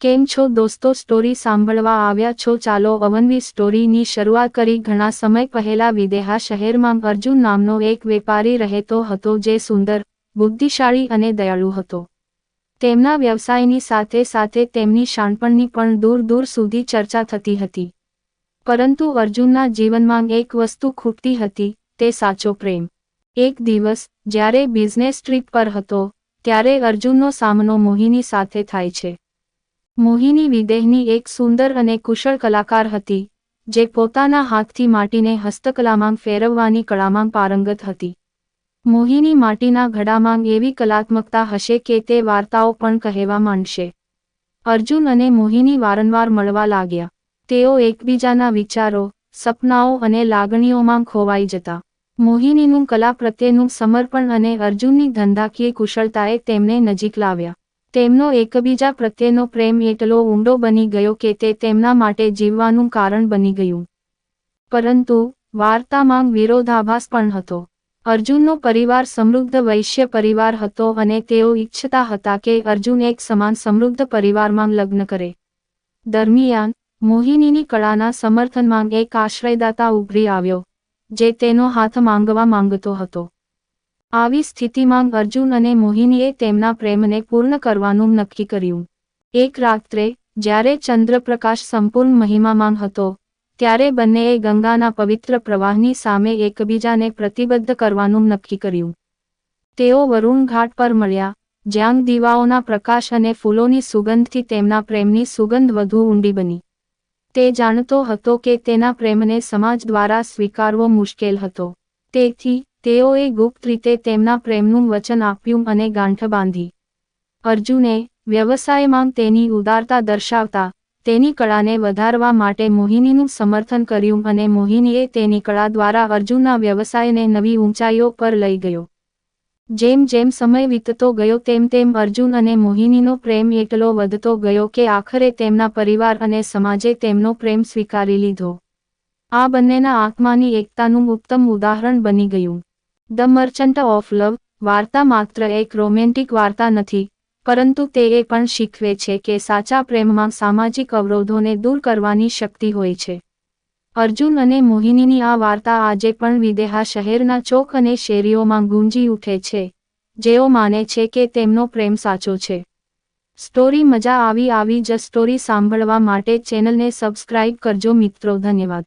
કેમ છો દોસ્તો? સ્ટોરી સાંભળવા આવ્યા છો? ચાલો અવનવી સ્ટોરીની શરૂઆત કરી. ઘણા સમય પહેલા વિદેહા શહેરમાં અર્જુન નામનો એક વેપારી રહેતો હતો જે સુંદર, બુદ્ધિશાળી અને દયાળુ હતો. તેમના વ્યવસાયની સાથે સાથે તેમની શાણપણની પણ દૂર દૂર સુધી ચર્ચા થતી હતી. પરંતુ અર્જુનના જીવનમાં એક વસ્તુ ખૂટતી હતી, તે સાચો પ્રેમ. એક દિવસ, જ્યારે બિઝનેસ ટ્રીપ પર હતો, ત્યારે અર્જુનનો સામનો મોહિની સાથે થાય છે. મોહિની વિદેહની એક સુંદર અને કુશળ કલાકાર હતી, જે પોતાના હાથથી માટીને હસ્તકલામાં ફેરવવાની કળામાં પારંગત હતી. મોહિની માટીના ઘડામાં એવી કલાત્મકતા હશે કે તે વાર્તાઓ પણ કહેવા માંડશે. અર્જુન અને મોહિની વારંવાર મળવા લાગ્યા. તેઓ એકબીજાના વિચારો, સપનાઓ અને લાગણીઓમાં ખોવાઈ જતા. મોહિનીનું કલા પ્રત્યેનું સમર્પણ અને અર્જુનની ધંધાકીય કુશળતાએ તેમને નજીક લાવ્યા. તેમનો એકબીજા પ્રત્યેનો પ્રેમ એટલો ઊંડો બની ગયો કે તે તેમના માટે જીવવાનું કારણ બની ગયું. પરંતુ, વાર્તામાં વિરોધાભાસ પણ હતો. અર્જુનનો પરિવાર સમૃદ્ધ વૈશ્ય પરિવાર હતો અને તેઓ ઈચ્છતા હતા કે અર્જુન એક સમાન સમૃદ્ધ પરિવારમાં લગ્ન કરે. દરમિયાન, મોહિનીની કળાના સમર્થનમાં એક આશ્રયદાતા ઉભરી આવ્યો, જે તેનો હાથ માંગવા માંગતો હતો. આવી સ્થિતિમાં અર્જુન અને મોહિનીએ તેમના પ્રેમને પૂર્ણ કરવાનું નક્કી કર્યું. એક રાત્રે, જ્યારે ચંદ્રપ્રકાશ સંપૂર્ણ મહિમામાં હતો, ત્યારે બંનેએ ગંગાના પવિત્ર પ્રવાહની સામે એકબીજાને પ્રતિબદ્ધ કરવાનું નક્કી કર્યું. તેઓ વરુણ ઘાટ પર મળ્યા, જ્યાં દીવાઓના પ્રકાશ અને ફૂલોની સુગંધથી તેમના પ્રેમની સુગંધ વધુ ઊંડી બની. તે જાણતો હતો કે તેના પ્રેમને સમાજ દ્વારા સ્વીકારવો મુશ્કેલ હતો. તેથી તેઓએ ગુપ્ત રીતે તેમના પ્રેમનું વચન આપ્યું અને ગાંઠ બાંધી. અર્જુને વ્યવસાયમાં તેની ઉદારતા દર્શાવતા તેની કળાને વધારવા માટે મોહિનીનું સમર્થન કર્યું અને મોહિનીએ તેની કળા દ્વારા અર્જુનના વ્યવસાયને નવી ઊંચાઈઓ પર લઈ ગયો. જેમ જેમ સમય વીતતો ગયો તેમ તેમ અર્જુન અને મોહિનીનો પ્રેમ એટલો વધતો ગયો કે આખરે તેમના પરિવાર અને સમાજે તેમનો પ્રેમ સ્વીકારી લીધો. આ બંનેના આત્માની એકતાનું ઉત્તમ ઉદાહરણ બની ગયું. ધ મર્ચન્ટ ઓફ લવ વાર્તા માત્ર એક રોમેન્ટિક વાર્તા નથી, પરંતુ તે એ પણ શીખવે છે કે સાચા પ્રેમમાં સામાજિક અવરોધોને દૂર કરવાની શક્તિ હોય છે. અર્જુન અને મોહિનીની આ વાર્તા આજે પણ વિદેહા શહેરના ચોક અને શેરીઓમાં ગુંજી ઉઠે છે, જેઓ માને છે કે તેમનો પ્રેમ સાચો છે. સ્ટોરી મજા આવી આવી જ સ્ટોરી સાંભળવા માટે ચેનલને સબસ્ક્રાઇબ કરજો મિત્રો, ધન્યવાદ.